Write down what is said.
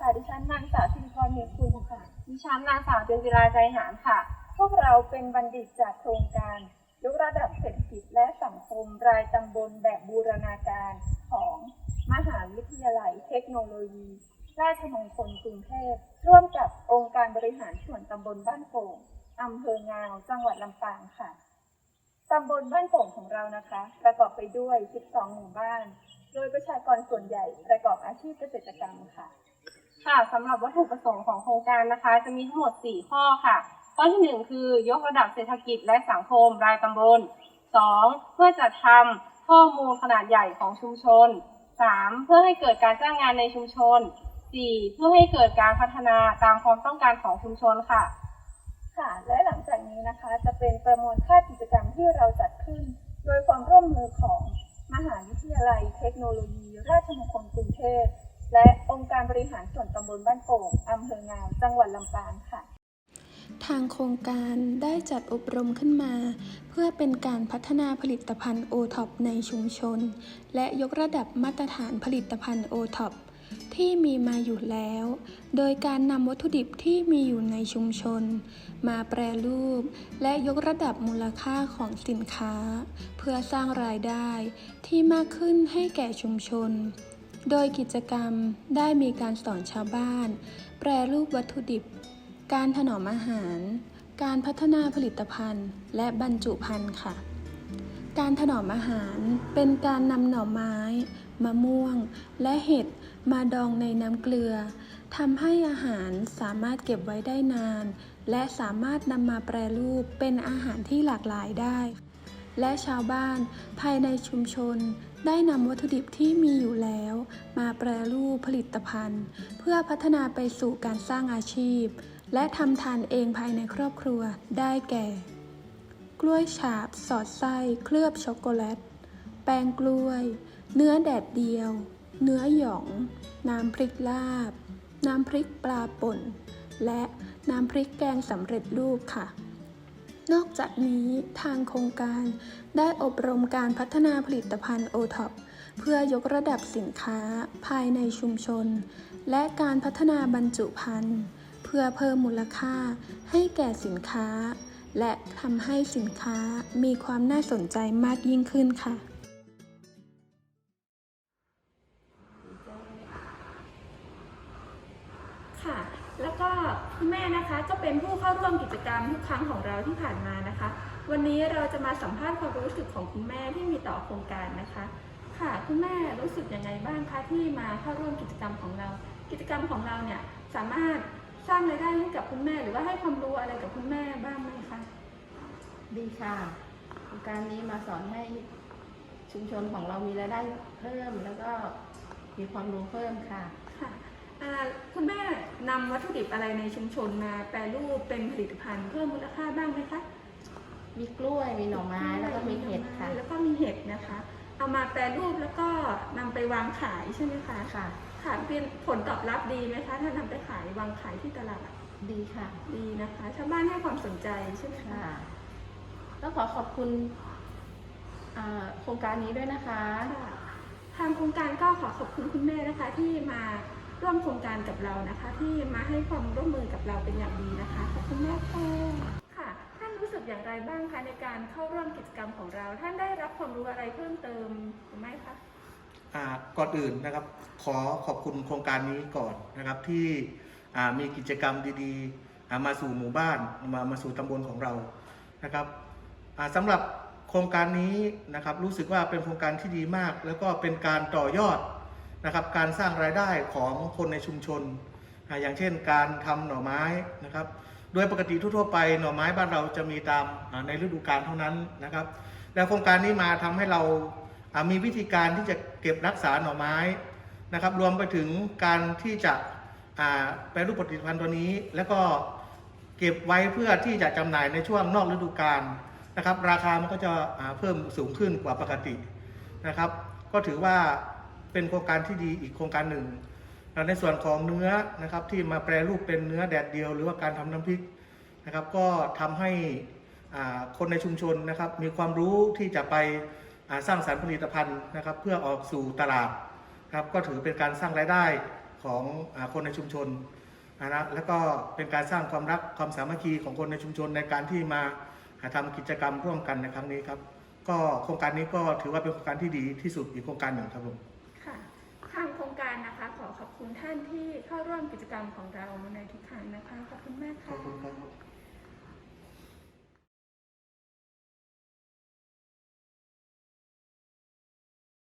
ค่ะ ดิฉันนางสาวสิริพรเมียคุณค่ะ ดิฉันนางสาวเจนจิราใจหารค่ะ พวกเราเป็นบัณฑิตจากโครงการยกระดับเศรษฐกิจและสังคมรายตำบลแบบบูรณาการของมหาวิทยาลัยเทคโนโลยีราชมงคลกรุงเทพร่วมกับองค์การบริหารส่วนตำบลบ้านโป่งอำเภองาว จังหวัดลำปางค่ะตำบลบ้านโป่งของเรานะคะ ประกอบไปด้วย 12 หมู่บ้าน โดยประชากรส่วนใหญ่ประกอบอาชีพเกษตรกรรมค่ะ ค่ะสำหรับวัตถุประสงค์ของโครงการนะคะ จะมีทั้งหมด 4 ข้อค่ะ ข้อที่ 1 คือยกระดับเศรษฐกิจและสังคมรายตำบล 2. เพื่อจัดทำข้อมูลขนาดใหญ่ของชุมชน 3. เพื่อให้เกิดการจ้างงานในชุมชน 4. เพื่อให้เกิดการพัฒนาตามความต้องการของชุมชนค่ะ ค่ะ และหลังจากนี้นะคะจะเป็นประมวลค่ากิจกรรมที่เราจัดขึ้น โดยความร่วมมือของมหาวิทยาลัยเทคโนโลยี ราชมงคลกรุงเทพ องค์การบริหารส่วนตำบลบ้านโป่งอำเภองาว จังหวัดลำปางค่ะ ทางโครงการได้จัดอบรมขึ้นมา เพื่อเป็นการพัฒนาผลิตภัณฑ์โอท็อปในชุมชน และยกระดับมาตรฐานผลิตภัณฑ์โอท็อปที่มีมาอยู่แล้ว โดยการนำวัตถุดิบที่มีอยู่ในชุมชน มาแปรรูป และยกระดับมูลค่าของสินค้า เพื่อสร้างรายได้ที่มากขึ้นให้แก่ชุมชน โดยกิจกรรมได้มีการสอนชาวบ้าน แปรรูปวัตถุดิบ การถนอมอาหาร การพัฒนาผลิตภัณฑ์ และบรรจุภัณฑ์ค่ะ การถนอมอาหารเป็นการนำหน่อไม้ มะม่วง และเห็ดมาดองในน้ำเกลือทำให้อาหารสามารถเก็บไว้ได้นาน และสามารถนำมาแปรรูปเป็นอาหารที่หลากหลายได้ และชาวบ้าน ภายในชุมชน ได้นำวัตถุดิบที่มีอยู่แล้ว มาแปรรูปผลิตภัณฑ์ เพื่อพัฒนาไปสู่การสร้างอาชีพ และทำทานเองภายในครอบครัวได้แก่ กล้วยฉาบ สอดไส้ เคลือบช็อกโกแลต แป้งกล้วย เนื้อแดดเดียว เนื้อหยอง น้ำพริกลาบ น้ำพริกปลาป่น และน้ำพริกแกงสำเร็จรูปค่ะ นอกจากนี้ทางโครงการได้อบรมการพัฒนาผลิตภัณฑ์โอท็อปเพื่อยกระดับสินค้าภายในชุมชน และการพัฒนาบรรจุภัณฑ์ เพื่อเพิ่มมูลค่าให้แก่สินค้า และทำให้สินค้ามีความน่าสนใจมากยิ่งขึ้นค่ะค่ะ แล้วก็คุณแม่นะคะก็เป็นผู้เข้าร่วมกิจกรรมทุกครั้งของเราที่ผ่านมานะคะ วันนี้เราจะมาสัมภาษณ์ความรู้สึกของคุณแม่ที่มีต่อโครงการนะคะ ค่ะคุณแม่รู้สึกยังไงบ้างคะที่มาเข้าร่วมกิจกรรมของเรา กิจกรรมของเราเนี่ยสามารถสร้างรายได้ให้กับคุณแม่ หรือว่าให้ความรู้อะไรกับคุณแม่บ้างไหมคะดีค่ะโครงการนี้มาสอนให้ชุมชนของเรามีรายได้เพิ่ม แล้วก็มีความรู้เพิ่มค่ะค่ะอ่า คุณแม่นำวัตถุดิบอะไรในชุมชนมาแปรรูปเป็นผลิตภัณฑ์เพิ่มมูลค่าบ้างไหมคะมีกล้วยมีหน่อไม้แล้วก็มีเห็ดค่ะ แล้วก็มีเห็ดนะคะ เอามาแปรรูปแล้วก็นำไปวางขายใช่ไหมคะค่ะค่ะเป็นผลตอบรับดีไหมคะถ้านำไปขายวางขายที่ตลาดดีค่ะ ดีนะคะชาวบ้านให้ความสนใจใช่ไหมคะค่ะแล้วขอขอบคุณอ่าโครงการนี้ด้วยนะคะค่ะทางโครงการก็ขอขอบคุณคุณแม่นะคะที่มา ร่วมโครงการกับเรานะคะ ที่มาให้ความร่วมมือกับเราเป็นอย่างดีนะคะขอบคุณแม่ค่ะค่ะ ท่านรู้สึกอย่างไรบ้างคะในการเข้าร่วมกิจกรรมของเรา ท่านได้รับความรู้อะไรเพิ่มเติมหรือไม่คะอ่าก่อนอื่นนะครับขอขอบคุณโครงการนี้ก่อนนะครับที่อ่ามีกิจกรรมดีๆอ่ามาสู่หมู่บ้านมามาสู่ตำบลของเรานะครับอ่าสำหรับโครงการนี้นะครับรู้สึกว่าเป็นโครงการที่ดีมาก แล้วก็เป็นการต่อยอด นะครับการสร้างรายได้ของคนในชุมชน อย่างเช่นการทำหน่อไม้นะครับ โดยปกติทั่วไปหน่อไม้บ้านเราจะมีตามในฤดูกาลเท่านั้นนะครับ แล้วโครงการนี้มาทำให้เรามีวิธีการที่จะเก็บรักษาหน่อไม้นะครับ รวมไปถึงการที่จะแปรรูปผลิตภัณฑ์ตัวนี้ แล้วก็เก็บไว้เพื่อที่จะจำหน่ายในช่วงนอกฤดูกาลนะครับ ราคามันก็จะเพิ่มสูงขึ้นกว่าปกตินะครับ ก็ถือว่า เป็นโครงการที่ดีอีกโครงการหนึ่ง ในส่วนของเนื้อนะครับที่มาแปรรูปเป็นเนื้อแดดเดียว หรือว่าการทำน้ำพริกนะครับ ก็ทำให้คนในชุมชนนะครับ มีความรู้ที่จะไปสร้างสารรค์ผลิตภัณฑ์นะครับ เพื่อออกสู่ตลาดครับก็ถือเป็นการสร้างรายได้ของคนในชุมชนนะแล้วก็เป็นการสร้างความรักความสามัคคีของคนในชุมชนในการที่มาทำกิจกรรมร่วมกันในครั้งนี้ครับ ก็โครงการนี้ก็ถือว่าเป็นโครงการที่ดีที่สุดอีกโครงการหนึ่งครับผม คุณท่านที่เข้าร่วมกิจกรรมของเราในทุกครั้งนะคะ ขอบคุณมากค่ะ ขอบคุณครับ